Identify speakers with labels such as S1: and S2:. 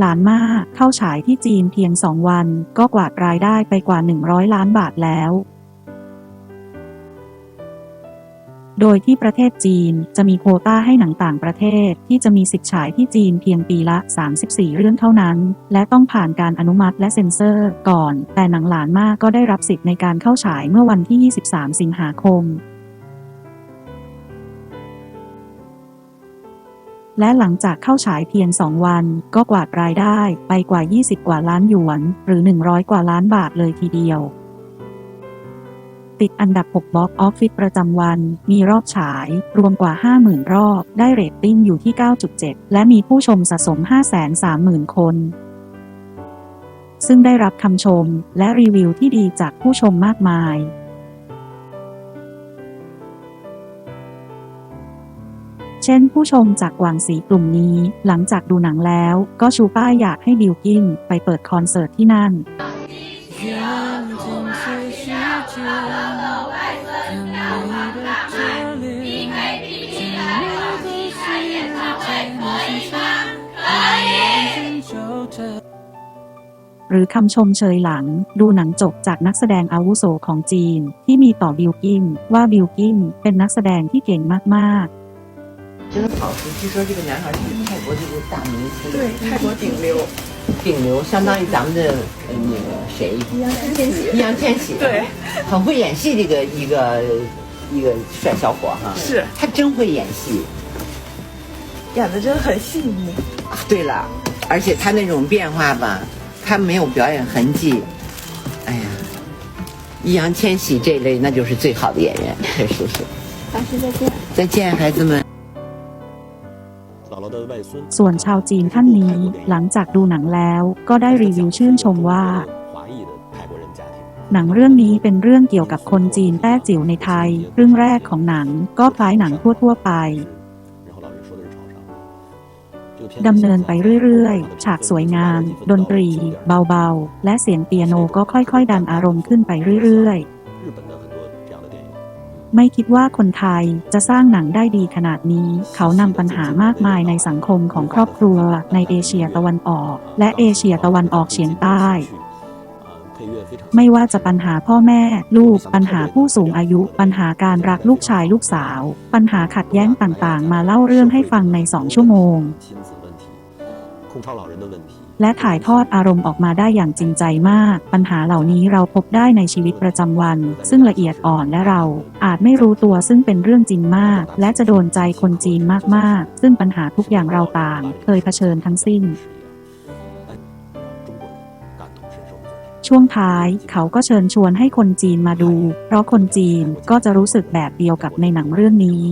S1: หลานมาเข้าฉายที่จีนเพียงสองวันก็กวาดรายได้ไปกว่า 100 ล้านบาทแล้ว โดยที่ประเทศจีนจะมีโควต้าให้หนังต่างประเทศที่จะมีสิทธิ์ฉายที่จีนเพียงปีละ 34 เรื่องเท่านั้น และต้องผ่านการอนุมัติและเซ็นเซอร์ก่อน แต่หนังหลานมากก็ได้รับสิทธิ์ในการเข้าฉายเมื่อวันที่ 23 สิงหาคมและหลังจากเข้าฉายเพียง 2 วัน ก็กวาดรายได้ไปกว่า 20 กว่าล้านหยวน หรือ 100 กว่าล้านบาทเลยทีเดียว ติดอันดับ 6 บ็อกออฟฟิศประจำวัน มีรอบฉาย รวมกว่า 50,000 รอบ ได้เรตติ้งอยู่ที่ 9.7 และมีผู้ชมสะสม 530,000 คน ซึ่งได้รับคำชมและรีวิวที่ดีจากผู้ชมมากมายเช่นผู้ชมจากกวางสีกลุ่มนี้ หลังจากดูหนังแล้ว ก็ชูป้ายอยากให้ดิวกิ้นไปเปิดคอนเสิร์ตที่นั่น
S2: 界，看你的这脸，这个世界那么深我眼睛就这。
S1: หรือคำชมเชยหลัง ดูหนังจบจากนักแสดงอาวุโสของจีน ที่มีต่อบิลกินว่าบิลกินเป็นนักแสดงที่เก่งมาก
S3: 真好吃，据说这个男孩是泰国这个大明星，
S4: 对，泰国顶流，
S3: 顶流，相当于咱们的那个谁，
S4: 易烊千玺。
S3: 易烊千玺，
S4: 对，
S3: 很会演戏的一个一个一个帅小伙哈，
S4: 是
S3: 他真会演戏
S4: 演的真的很细腻。
S3: 啊。对了，而且他那种变化吧，他没有表演痕迹，哎呀，易烊千玺这一类那就是最好的演员，确实是。
S4: 老师再见。
S3: 再见，孩子们。
S1: ส่วนชาวจีนท่านนี้หลังจากดูหนังแล้วก็ได้รีวิวชื่นชมว่า หนังเรื่องนี้เป็นเรื่องเกี่ยวกับคนจีนแต้จิ๋วในไทย เรื่องแรกของหนังก็คล้ายหนังทั่วๆไปดำเนินไปเรื่อยๆ ฉากสวยงาม ดนตรี เบาๆ และเสียงเปียโนก็ค่อยๆ ดันอารมณ์ขึ้นไปเรื่อยๆ ไม่คิดว่าคนไทยจะสร้างหนังได้ดีขนาดนี้ เขานำปัญหามากมายในสังคมของครอบครัวในเอเชียตะวันออก และเอเชียตะวันออกเฉียงใต้ไม่ว่าจะปัญหาพ่อแม่ ลูก ปัญหาผู้สูงอายุ ปัญหาการรักลูกชายลูกสาว ปัญหาขัดแย้งต่างๆ มาเล่าเรื่องให้ฟังในสองชั่วโมง และถ่ายทอดอารมณ์ออกมาได้อย่างจริงใจมาก ปัญหาเหล่านี้เราพบได้ในชีวิตประจำวัน ซึ่งละเอียดอ่อนและเรา อาจไม่รู้ตัวซึ่งเป็นเรื่องจริงมาก และจะโดนใจคนจีนมากๆ ซึ่งปัญหาทุกอย่างเราต่าง เคยเผชิญทั้งสิ้นช่วงท้ายเขาก็เชิญชวนให้คนจีนมาดู เพราะคนจีนก็จะรู้สึกแบบเดียวกับในหนังเรื่องนี้